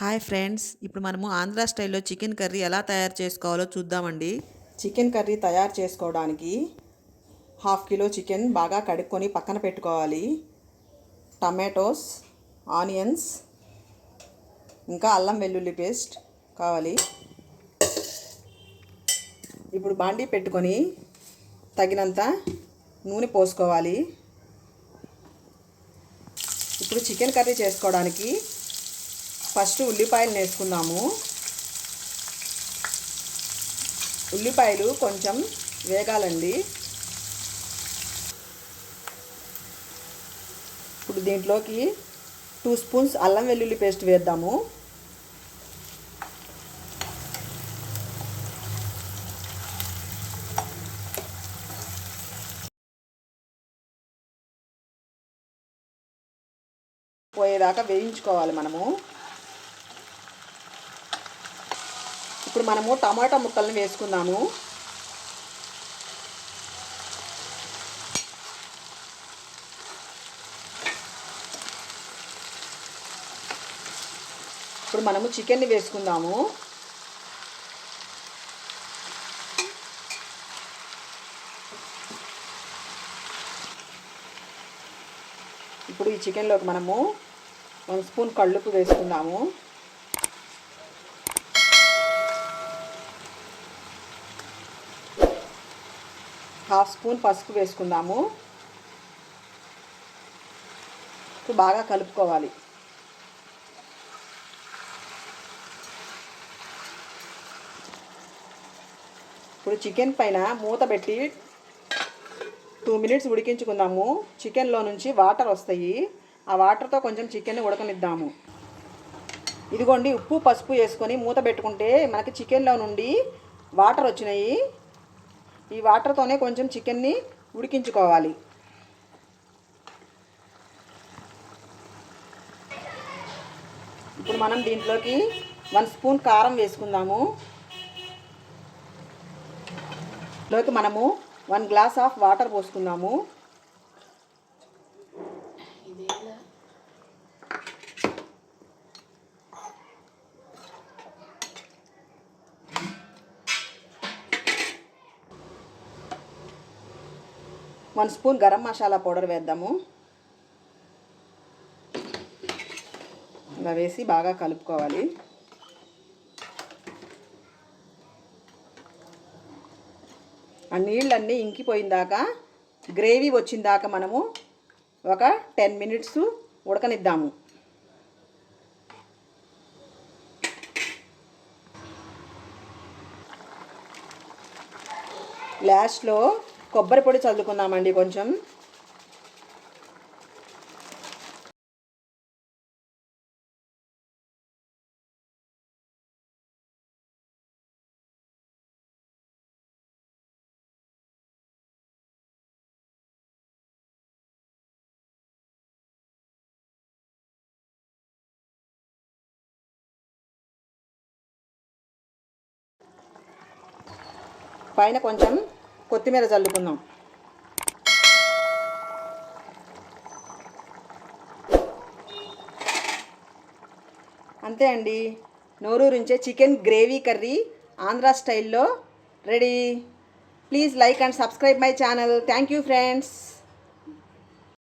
Hi friends ఇప్పుడు మనము ఆంధ్ర స్టైల్లో చికెన్ కర్రీ ఎలా తయారు చేసుకోవాలో చూద్దామండి. చికెన్ కర్రీ తయారు చేసుకోవడానికి హాఫ్ కిలో చికెన్ బాగా కడుక్కొని పక్కన పెట్టుకోవాలి. టమాటోస్ ఆనియన్స్ ఇంకా అల్లం వెల్లుల్లి పేస్ట్ కావాలి. ఇప్పుడు బాండీ పెట్టుకొని తగినంత నూనె పోసుకోవాలి. ఇప్పుడు చికెన్ కర్రీ చేసుకోవడానికి ఫస్ట్ ఉల్లిపాయలు వేసుకుందాము ఉల్లిపాయలు కొంచెం వేగాలండి. ఇప్పుడు దీంట్లోకి టూ స్పూన్స్ అల్లం వెల్లుల్లి పేస్ట్ వేద్దాము. పోయేదాకా వేయించుకోవాలి మనము. మనము టమాటా ముక్కల్ని వేసుకుందాము. ఇప్పుడు మనము చికెన్ని వేసుకుందాము. ఇప్పుడు ఈ చికెన్లోకి మనము వన్ స్పూన్ కళ్ళుపు వేసుకుందాము. హాఫ్ స్పూన్ పసుపు వేసుకుందాము. ఇప్పుడు బాగా కలుపుకోవాలి. ఇప్పుడు చికెన్ పైన మూత పెట్టి టూ మినిట్స్ ఉడికించుకుందాము. చికెన్లో నుంచి వాటర్ వస్తాయి. ఆ వాటర్తో కొంచెం చికెన్ని ఉడకనిద్దాము. ఇదిగోండి ఉప్పు పసుపు వేసుకొని మూత పెట్టుకుంటే మనకి చికెన్లో నుండి వాటర్ వచ్చినాయి. ఈ వాటర్తోనే కొంచెం చికెన్ని ఉడికించుకోవాలి. ఇప్పుడు మనం దీంట్లోకి వన్ స్పూన్ కారం వేసుకుందాము. లోకి మనము one glass of water పోసుకుందాము. One spoon garam masala powder వేద్దాము. ఇలా వేసి బాగా కలుపుకోవాలి. ఆ నీళ్ళన్నీ ఇంకిపోయిందాక గ్రేవీ వచ్చిందాక మనము ఒక టెన్ మినిట్స్ ఉడకనిద్దాము. లాస్ట్లో కొబ్బరి పొడి చల్లుకుందామండి కొంచెం. పైన కొంచెం కొత్తిమీర చల్లుకుందాం. అంతే అండి. నోరూరుంచే చికెన్ గ్రేవీ కర్రీ ఆంధ్ర స్టైల్లో ready. Please like and subscribe my channel. Thank you friends.